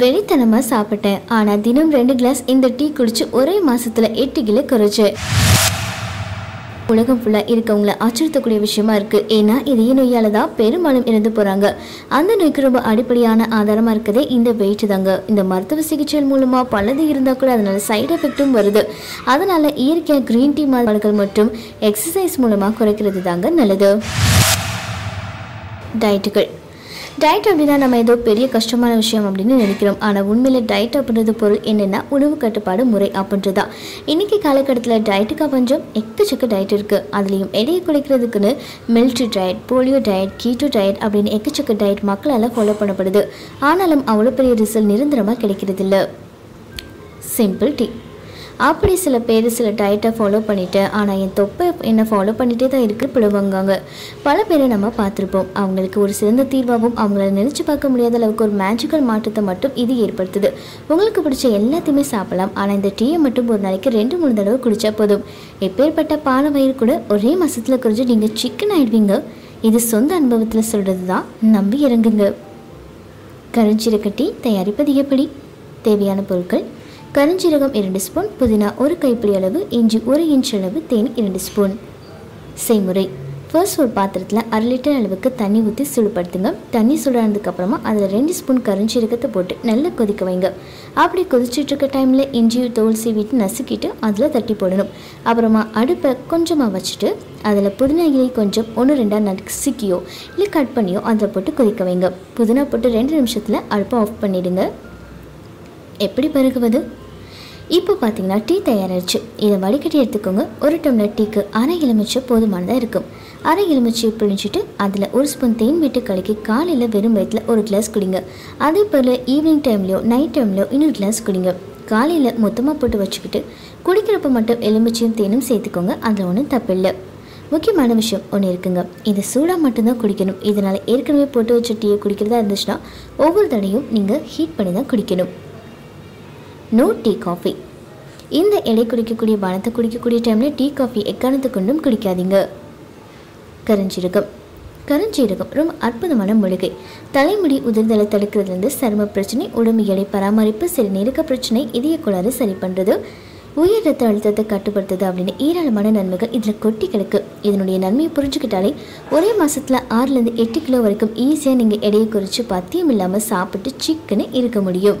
வெளித்தனமாக சாப்பிட்டேன். ஆனால் தினம் ரெண்டு கிளாஸ் இந்த டீ குடிச்சு ஒரே மாசத்துல எட்டு கிலோ குறைச்சு. உலகம் ஃபுல்லாக இருக்கவங்கள அச்சுறுத்தக்கூடிய விஷயமா இருக்கு. ஏன்னா இதய நோயால தான் பெரும்பாலும் இறந்து போறாங்க. அந்த நோய்க்கு ரொம்ப அடிப்படையான ஆதாரமா இருக்கதே இந்த வெயிட் தாங்க. இந்த மருத்துவ சிகிச்சை மூலமா பலது இருந்தா கூட அதனால சைடு எஃபெக்ட்டும் வருது. அதனால இயற்கையாக க்ரீன் டீ மாதங்கள் மற்றும் எக்ஸசைஸ் மூலமா குறைக்கிறது தாங்க நல்லது. டயட்டுகள் டயட் அப்படின்னா நம்ம ஏதோ பெரிய கஷ்டமான விஷயம் அப்படின்னு நினைக்கிறோம். ஆனால் உண்மையில் டயட் அப்படின்றது பொருள் என்னென்னா உணவு கட்டுப்பாடு முறை அப்படின்றதா. இன்றைக்கி காலகட்டத்தில் டயட்டுக்காக கொஞ்சம் எக்கச்சக்க டயட் இருக்குது அதுலேயும் எடையை குறைக்கிறதுக்குன்னு military diet paleo diet keto diet அப்படின்னு எக்கச்சக்க டயட் மக்களால் ஃபாலோ பண்ணப்படுது. ஆனாலும் அவ்வளோ பெரிய ரிசல்ட் நிரந்தரமாக கிடைக்கிறதில்ல. சிம்பிள் டீ அப்படி சில பேர் சில டயட்டை ஃபாலோ பண்ணிவிட்டு ஆனால் என் தொப்பை என்னை ஃபாலோ பண்ணிகிட்டே தான் இருக்கு பிடுவாங்க பல பேரை நம்ம பார்த்துருப்போம். அவங்களுக்கு ஒரு சிறந்த தீர்வாகவும் அவங்களால நினச்சி பார்க்க முடியாத அளவுக்கு ஒரு மேஜிக்கல் மாற்றத்தை மட்டும் இது ஏற்படுத்துது. உங்களுக்கு பிடிச்ச எல்லாத்தையுமே சாப்பிடலாம். ஆனால் இந்த டீயை மட்டும் ஒரு நாளைக்கு ரெண்டு மூணு தடவை குடித்தா போதும். எப்பேற்பட்ட பான வயிறு கூட ஒரே மாதத்தில் குறைஞ்சி நீங்கள் சிக்கன் ஆயிடுவீங்க. இது சொந்த அனுபவத்தில் சொல்கிறது தான் நம்பி இறங்குங்க. கருஞ்சீரக டீ தயாரிப்பது எப்படி? தேவையான பொருட்கள் கருஞ்சீரகம் இரண்டு ஸ்பூன் புதினா ஒரு கைப்பிடி அளவு இஞ்சி ஒரு இன்ச் அளவு தேன் இரண்டு ஸ்பூன். செய்முறை. ஃபர்ஸ்ட் ஒரு பாத்திரத்தில் அரை லிட்டர் அளவுக்கு தண்ணி ஊற்றி சுடுபடுத்துங்க. தண்ணி சுடானதுக்கப்புறமா அதில் ரெண்டு ஸ்பூன் கருஞ்சீரகத்தை போட்டு நல்லா கொதிக்க வைங்க. அப்படி கொதிச்சிட்டு இருக்க டைமில் இஞ்சி தோல் சீவிட்டு நசுக்கிட்டு அதில் தட்டி போடணும். அப்புறமா அடுப்பை கொஞ்சமாக வச்சுட்டு அதில் புதினா இலை கொஞ்சம் ஒன்று ரெண்டாக நசுக்கியோ இல்லை கட் பண்ணியோ அதில் போட்டு கொதிக்க வைங்க. புதினா போட்டு ரெண்டு நிமிஷத்தில் அடுப்பை ஆஃப் பண்ணிவிடுங்க எப்படி பருகுவது? இப்போ பார்த்தீங்கன்னா டீ தயாராகிடுச்சு இதை வடிகட்டி எடுத்துக்கோங்க. ஒரு டம்ளர் டீக்கு அரை எலுமிச்சை போதுமானதாக இருக்கும். அரை எலுமிச்சையை பிழிஞ்சிட்டு அதில் ஒரு ஸ்பூன் தேன் விட்டு கலக்கி காலையில் வெறும் வயிற்றில் ஒரு கிளாஸ் குடிங்க. அதே போல் ஈவினிங் டைம்லையோ நைட் டைம்லையோ இன்னொரு கிளாஸ் குடிங்க. காலையில் மொத்தமாக போட்டு வச்சுக்கிட்டு குடிக்கிறப்ப மட்டும் எலுமிச்சையும் தேனும் சேர்த்துக்கோங்க. அதில் ஒன்றும் தப்பில்லை. முக்கியமான விஷயம் ஒன்று இருக்குங்க. இது சூடாக மட்டும்தான் குடிக்கணும். இதனால் ஏற்கனவே போட்டு வச்ச டீயை குடிக்கிறதா இருந்துச்சுன்னா ஒவ்வொரு தடையும் நீங்கள் ஹீட் பண்ணி தான் குடிக்கணும். நோ டீ காஃபி இந்த எடை குடிக்கக்கூடிய பானத்தை குடிக்கக்கூடிய டைமில் டீ காஃபி எக்காரணத்தை கொண்டும் குடிக்காதீங்க. கருஞ்சீரகம். கருஞ்சீரகம் ரொம்ப அற்புதமான மூலிகை. தலைமுடி உதிர்தலை தடுக்கிறதுலேருந்து சரும பிரச்சனை உடம்பு எடை பராமரிப்பு சிறுநீரக பிரச்சனை இதய கோளாறு சரி பண்ணுறது உயர் ரத்த அழுத்தத்தை கட்டுப்படுத்துது அப்படின்னு ஏராளமான நன்மைகள் இதில் கொட்டி கிடக்கு. இதனுடைய நன்மையை புரிஞ்சுக்கிட்டாலே ஒரே மாதத்தில் ஆறுலேருந்து எட்டு கிலோ வரைக்கும் ஈஸியாக நீங்கள் எடையை குறித்து பத்தியம் இல்லாமல் சாப்பிட்டு சிக்கன்னு இருக்க முடியும்.